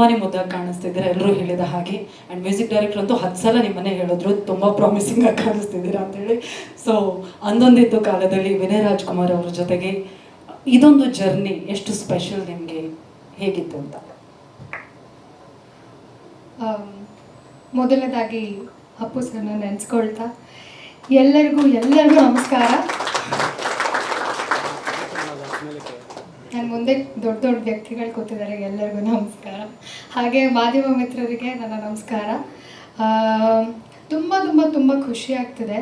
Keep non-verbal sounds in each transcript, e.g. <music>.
ತುಂಬಾನೇ ಮುದ್ದಾಗಿ ಕಾಣಿಸ್ತಿದ್ದೀರಾ ಎಲ್ಲರೂ ಹೇಳಿದ ಹಾಗೆ. ಆ್ಯಂಡ್ ಮ್ಯೂಸಿಕ್ ಡೈರೆಕ್ಟರ್ ಅಂತೂ ಹತ್ತು ಸಲ ನಿಮ್ಮನ್ನೇ ಹೇಳಿದ್ರು. ತುಂಬ ಪ್ರಾಮಿಸಿಂಗ್ ಆಗಿ ಕಾಣಿಸ್ತಿದ್ದೀರಾ ಅಂತೇಳಿ ಸೊ ಅಂದೊಂದಿತ್ತು ಕಾಲದಲ್ಲಿ ವಿನಯ್ ರಾಜ್ಕುಮಾರ್ ಅವ್ರ ಜೊತೆಗೆ. ಇದೊಂದು ಜರ್ನಿ ಎಷ್ಟು ಸ್ಪೆಷಲ್ ನಿಮಗೆ? ಹೇಗಿತ್ತು ಅಂತ? ಮೊದಲನೇದಾಗಿ ಅಪ್ಪು ಸರ್ನ ನೆನೆಸ್ಕೊಳ್ತಾ. ಎಲ್ಲರಿಗೂ ಎಲ್ಲರಿಗೂ ನಮಸ್ಕಾರ. ನನ್ನ ಮುಂದೆ ದೊಡ್ಡ ದೊಡ್ಡ ವ್ಯಕ್ತಿಗಳು ಕೂತಿದ್ದಾರೆ, ಎಲ್ಲರಿಗೂ ನಮಸ್ಕಾರ. ಹಾಗೆ ಮಾಧ್ಯಮ ಮಿತ್ರರಿಗೆ ನನ್ನ ನಮಸ್ಕಾರ. ತುಂಬ ತುಂಬ ತುಂಬ ಖುಷಿ ಆಗ್ತಿದೆ.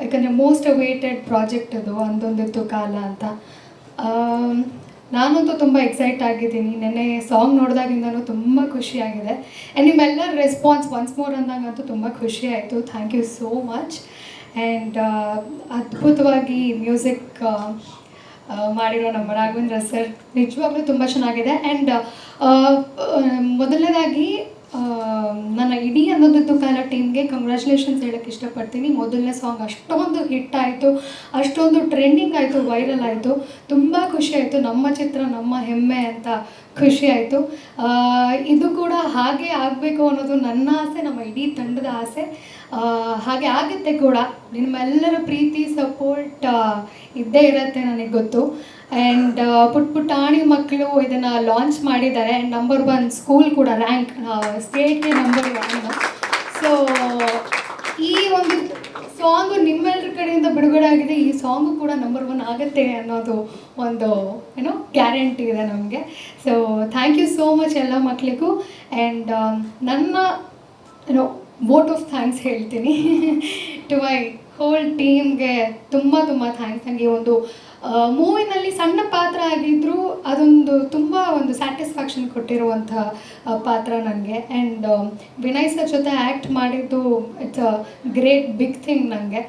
ಯಾಕಂದರೆ ಮೋಸ್ಟ್ ಅವೇಟೆಡ್ ಪ್ರಾಜೆಕ್ಟ್ ಅದು, ಅಂದೊಂದಿತ್ತು ಕಾಲ ಅಂತ. ನಾನಂತೂ ತುಂಬ ಎಕ್ಸೈಟ್ ಆಗಿದ್ದೀನಿ. ನೆನ್ನೆ ಸಾಂಗ್ ನೋಡಿದಾಗಿಂದನೂ ತುಂಬ ಖುಷಿಯಾಗಿದೆ ಆ್ಯಂಡ್ ನಿಮ್ಮೆಲ್ಲರ ರೆಸ್ಪಾನ್ಸ್ ಒನ್ಸ್ ಮೋರ್ ಅಂದಾಗಂತೂ ತುಂಬ ಖುಷಿ ಆಯಿತು. Thank you so much and ಅದ್ಭುತವಾಗಿ ಮ್ಯೂಸಿಕ್ ಮಾಡಿರೋ ನಮ್ಮ ರಾಘವೇಂದ್ರ ಸರ್ ನಿಜವಾಗ್ಲೂ ತುಂಬ ಚೆನ್ನಾಗಿದೆ. ಆ್ಯಂಡ್ ಮೊದಲನೇದಾಗಿ ನನ್ನ ಇಡೀ ಅನ್ನೋದಿತ್ತು ಕಾಲ ಟೀಮ್ಗೆ ಕಂಗ್ರ್ಯಾಚುಲೇಷನ್ಸ್ ಹೇಳಕ್ಕೆ ಇಷ್ಟಪಡ್ತೀನಿ. ಮೊದಲನೇ ಸಾಂಗ್ ಅಷ್ಟೊಂದು ಹಿಟ್ ಆಯಿತು, ಅಷ್ಟೊಂದು ಟ್ರೆಂಡಿಂಗ್ ಆಯಿತು ವೈರಲ್ ಆಯಿತು. ತುಂಬ ಖುಷಿ ಆಯಿತು. ನಮ್ಮ ಚಿತ್ರ, ನಮ್ಮ ಹೆಮ್ಮೆ ಅಂತ ಖುಷಿ ಆಯಿತು. ಇದು ಕೂಡ ಹಾಗೆ ಆಗಬೇಕು ಅನ್ನೋದು ನನ್ನ ಆಸೆ, ನಮ್ಮ ಇಡೀ ತಂಡದ ಆಸೆ. ಹಾಗೆ ಆಗುತ್ತೆ ಕೂಡ. ನಿಮ್ಮೆಲ್ಲರ ಪ್ರೀತಿ ಸಪೋರ್ಟ್ ಇದ್ದೇ ಇರುತ್ತೆ ನನಗೆ ಗೊತ್ತು. ಆ್ಯಂಡ್ ಪುಟ್ ಪುಟಾಣಿ ಮಕ್ಕಳು ಇದನ್ನು ಲಾಂಚ್ ಮಾಡಿದ್ದಾರೆ. ಆ್ಯಂಡ್ ನಂಬರ್ ಒನ್ ಸ್ಕೂಲ್ ಕೂಡ ರ್ಯಾಂಕ್ ಸ್ಟೇಟ್ಗೆ ನಂಬರ್ ಒನ್ ಸೊ ಈ ಒಂದು ಸಾಂಗು ನಿಮ್ಮೆಲ್ಲರ ಕಡೆಯಿಂದ ಬಿಡುಗಡೆ ಆಗಿದೆ. ಈ ಸಾಂಗು ಕೂಡ ನಂಬರ್ ಒನ್ ಆಗುತ್ತೆ ಅನ್ನೋದು ಒಂದು ಏನೋ ಗ್ಯಾರಂಟಿ ಇದೆ ನಮಗೆ. So thank you so much ಎಲ್ಲ ಮಕ್ಕಳಿಗೂ ಆ್ಯಂಡ್ ನನ್ನ ಏನೋ ವೋಟ್ ಆಫ್ ಥ್ಯಾಂಕ್ಸ್ ಹೇಳ್ತೀನಿ. <laughs> ಟು ಮೈ ಹೋಲ್ ಟೀಮ್ಗೆ ತುಂಬ ತುಂಬ ಥ್ಯಾಂಕ್ಸ್ ನನಗೆ ಒಂದು ಮೂವಿನಲ್ಲಿ ಸಣ್ಣ ಪಾತ್ರ ಆಗಿದ್ದರೂ ಅದೊಂದು ತುಂಬ ಒಂದು ಸ್ಯಾಟಿಸ್ಫ್ಯಾಕ್ಷನ್ ಕೊಟ್ಟಿರುವಂಥ ಪಾತ್ರ ನನಗೆ ಆ್ಯಂಡ್ ವಿನಯ್ ಸರ್ ಜೊತೆ ಆ್ಯಕ್ಟ್ ಮಾಡಿದ್ದು it's a great big thing ನನಗೆ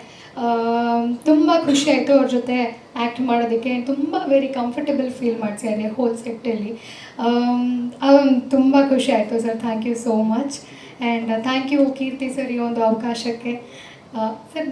ತುಂಬ ಖುಷಿ ಆಯಿತು ಅವ್ರ ಜೊತೆ ಆ್ಯಕ್ಟ್ ಮಾಡೋದಕ್ಕೆ. ತುಂಬ ವೆರಿ ಕಂಫರ್ಟಬಲ್ ಫೀಲ್ ಮಾಡ್ಸಿದ್ದಾರೆ ಹೋಲ್ ಸೆಟ್ಟಲ್ಲಿ ಅದೊಂದು ತುಂಬ ಖುಷಿ ಆಯಿತು sir. Thank you so much and thank you Keerthi sir ಈ ಒಂದು ಅವಕಾಶಕ್ಕೆ. ಸರ್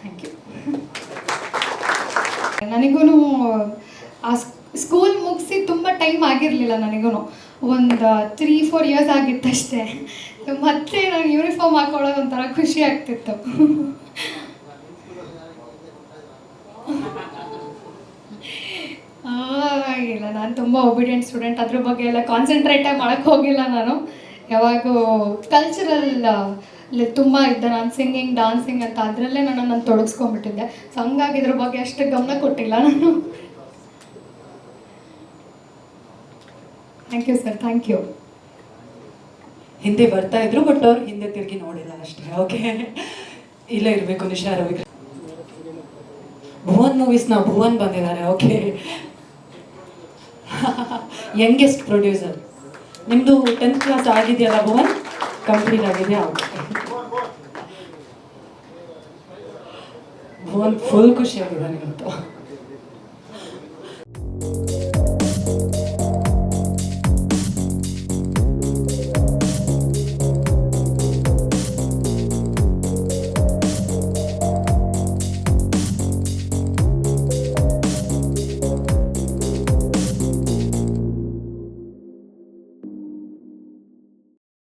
ಥ್ಯಾಂಕ್ ಯು ನನಗೂ ಆ ಸ್ಕೂಲ್ ಮುಗಿಸಿ ತುಂಬ ಟೈಮ್ ಆಗಿರಲಿಲ್ಲ ನನಗೂ ಒಂದು ತ್ರೀ ಫೋರ್ ಇಯರ್ಸ್ ಆಗಿತ್ತಷ್ಟೇ. ಮತ್ತೆ ನಾನು ಯೂನಿಫಾರ್ಮ್ ಹಾಕೊಳ್ಳೋದು ಒಂಥರ ಖುಷಿ ಆಗ್ತಿತ್ತು. ಇಲ್ಲ ನಾನು ತುಂಬ ಒಬಿಡಿಯಂಟ್ ಸ್ಟೂಡೆಂಟ್ ಅದ್ರ ಬಗ್ಗೆ ಎಲ್ಲ ಕಾನ್ಸಂಟ್ರೇಟೇ ಮಾಡೋಕ್ಕೆ ಹೋಗಿಲ್ಲ ನಾನು. ಯಾವಾಗೂ ಕಲ್ಚರಲ್ ತುಂಬ ಇದ್ದ ನಾನು ಸಿಂಗಿಂಗ್ ಡಾನ್ಸಿಂಗ್ ಅಂತ ಅದರಲ್ಲೇ ನಾನು ನಾನು ತೊಡಗಿಸ್ಕೊಂಡ್ಬಿಟ್ಟಿದ್ದೆ. ಸೊ ಹಂಗಾಗಿ ಇದ್ರ ಬಗ್ಗೆ ಅಷ್ಟು ಗಮನ ಕೊಟ್ಟಿಲ್ಲ ನಾನು. Thank you sir thank you ಹಿಂದೆ ಬರ್ತಾ ಇದ್ರು ಬಟ್ ಅವ್ರು ಹಿಂದೆ ತಿರುಗಿ ನೋಡಿಲ್ಲ ಅಷ್ಟೇ. ಓಕೆ ಇಲ್ಲೇ ಇರಬೇಕು, ನಿಶಾ ರವಿ. ಭುವನ್ ಮೂವೀಸ್ನ ಭುವನ್ ಬಂದಿದ್ದಾರೆ. ಓಕೆ ಯಂಗೆಸ್ಟ್ ಪ್ರೊಡ್ಯೂಸರ್ ನಿಮ್ಮದು ಟೆಂತ್ ಕ್ಲಾಸ್ ಆಗಿದೆಯಲ್ಲ ಭುವನ್? ಕಂಪ್ಲೀಟ್ ಆಗಿದೆಯಾ? ಓಕೆ ಭುವನ್ ಫುಲ್ ಖುಷಿಯಾಗಿದ್ದಾನೆ ಇವತ್ತು